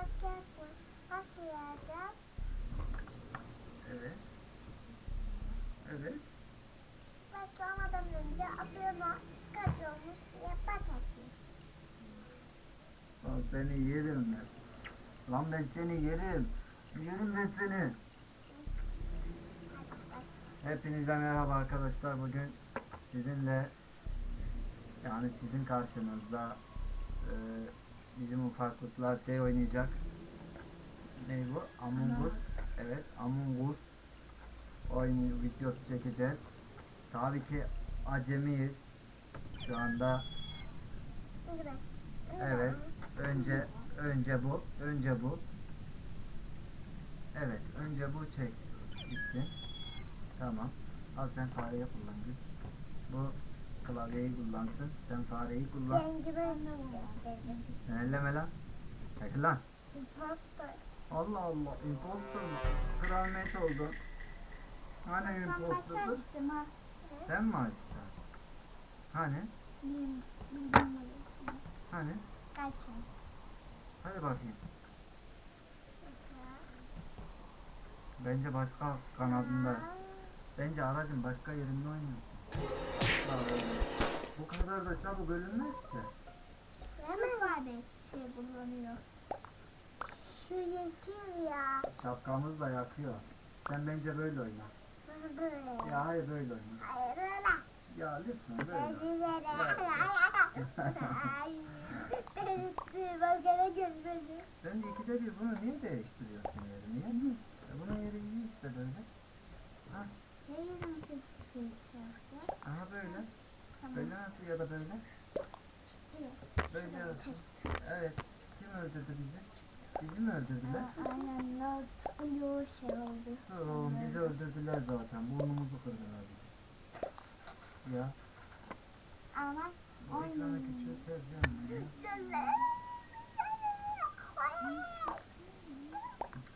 Başlayacağım. Evet. Evet. Başlamadan önce abime kaç olmuş diye bak atayım. Lan seni yerim ben. Lan ben seni yerim. Yerim ben seni. Hepinize merhaba arkadaşlar. Bugün sizinle yani sizin karşınızda e, bizim ufaklıklar şey oynayacak. Ne bu? Among Us. Evet, Among Us oyunu videosu çekeceğiz. Tabii ki acemiyiz. Şu anda Evet. Önce önce bu, önce bu. Evet, önce bu çek gitsin. Tamam. Al sen fareyi kullan. Bu klavyeyi kullansın. Sen fareyi kullan. Elleme lan. Çekil lan. Imposter. Allah Allah. Imposter mı? Kralmet oldu. Hani imposterdı? Sen mi açtın? Hani? Hani? Kaçın. Hadi bakayım. Bence başka kanadında. Bence aracın başka yerinde oynuyor. Öyle. Kadar da çabuk ölünmez ki. Hemen şey kullanıyor. Şu yeşil ya. Şapkamız da yakıyor. Sen bence böyle oyna. Böyle. Ya hayır böyle oyna. Hayır öyle. Ya lütfen böyle. Dilerim. Bak gene gözlerim. Sen ikide bir bunu niye değiştiriyorsun yeri? Niye? E bunun yeri iyi işte böyle. Ha, Neyi nasıl çıkıyorsun? aha böyle. Tamam. Böyle nasıl ya da böyle? Böyle. Evet. Kim öldürdü bizi? Bizi mi öldürdüler? Aynen ne oluyor şey oldu. Oğlum bizi öldürdüler zaten. Burnumuzu kırdılar bizi. Ya. Ama Bu küçülteceğim ya.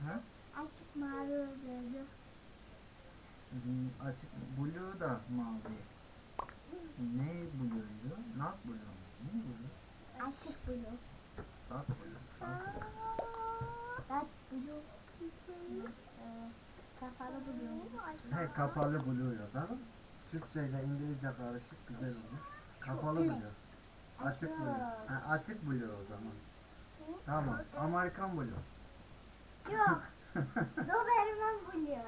Ha? Açık mavi öldürdü. Hmm, Açık blue da mavi. Ne blue'ydu? Not blue mu? Ne blue? Açık blue. Dark blue. Dark blue. Ee, Kafalı blue. He kapalı blue yazalım. Türkçe ile İngilizce karışık güzel olur. Kapalı blue. Açık blue. Ha, açık blue o zaman. Tamam. Amerikan blue. Yok. Doberman blue.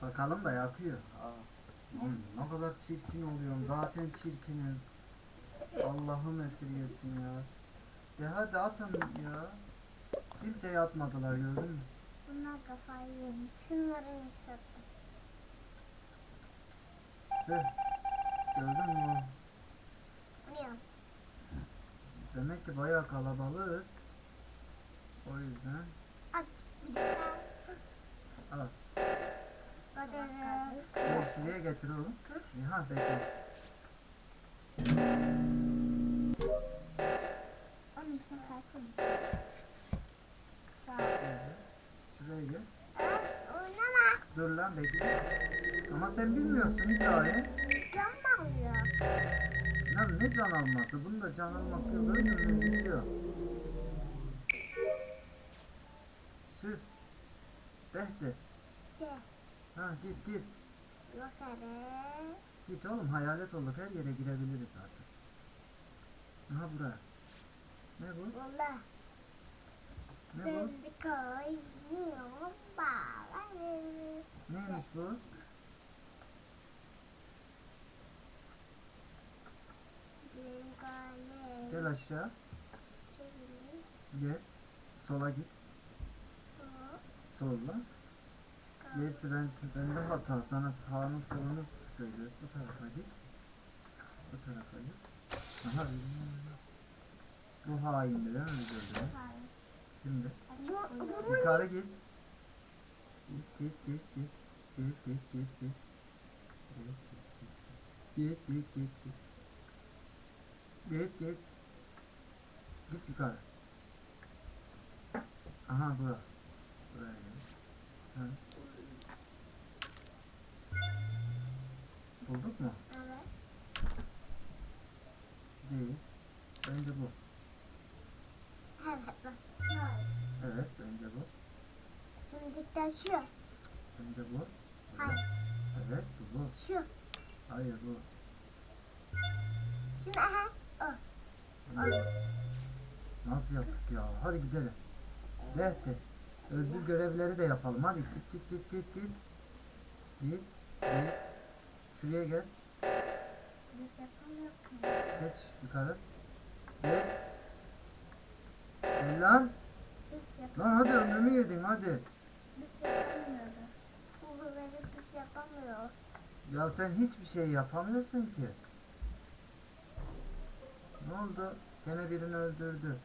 Sakalım da yakıyor. Aa. Hmm, ne kadar çirkin oluyorum. Zaten çirkinim. Allah'ım esirgesin ya. De hadi atın ya. Kimseye atmadılar gördün mü? Bunlar kafayı yemiş. Şunları yükselttim. Tüh. Gördün mü? Niye? Demek ki bayağı kalabalığız. O yüzden Aç. Al. Gel şuraya getir oğlum. Ha bekle. Dur lan bekle. Ama sen bilmiyorsun hikaye. Can alıyor. Lan ne can alması? Bunda can almak yok. Mi? Bitiyor. Sür. Behte. De. Ha git git. Yukarı. Git oğlum hayalet olduk. Her yere girebiliriz artık. Aha buraya. Ne bu? Valla. Ne bu? Gözlü Bir Gel aşağı. Gel. Sola git. Solla. Gerçi ben, bende hata. Sana sağını solunu söylüyor. Bu tarafa git. Bu tarafa git. Aha. Bu haindi değil mi? Gördün. Şimdi yukarı git. Git git git git. Git git. Git yukarı. Aha bura. Buraya gel. Ha. Bulduk mu? Evet. Değil. Bence bu. Evet bu. Evet bence bu. Şimdi taşıyor. Bence bu. Hayır. Evet bu. Şu. Hayır bu. Şimdi aha. O. Hayır. Nasıl yaptık ya? Hadi gidelim. Zehti. Özgür görevleri de yapalım. Hadi git git git git git. Git. Git. Şuraya gel. Geç yukarı. Geç. Gel lan. Lan hadi ömrümü yedin hadi. Yapamıyoruz. Ya sen hiçbir şey yapamıyorsun ki. Ne oldu? Gene birini öldürdü.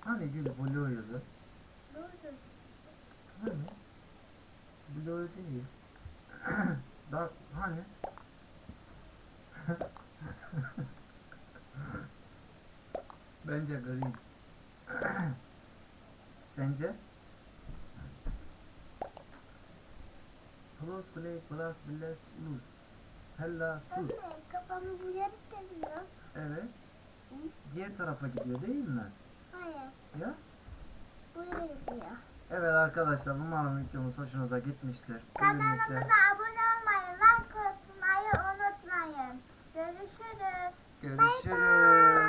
Hani gül Blue'ydu? Oldu? Hani? Blue değil. da hani? Bence gri. Sence? Plus play plus black lose. Hella sus. Anne kafamı bu yere geliyor. Evet. Diğer tarafa gidiyor değil mi? Hayır. Ya? Bu yere gidiyor. Evet arkadaşlar umarım videomuz hoşunuza gitmiştir. Kanalımıza abone olmayı, like atmayı unutmayın. Görüşürüz. görüşürüz.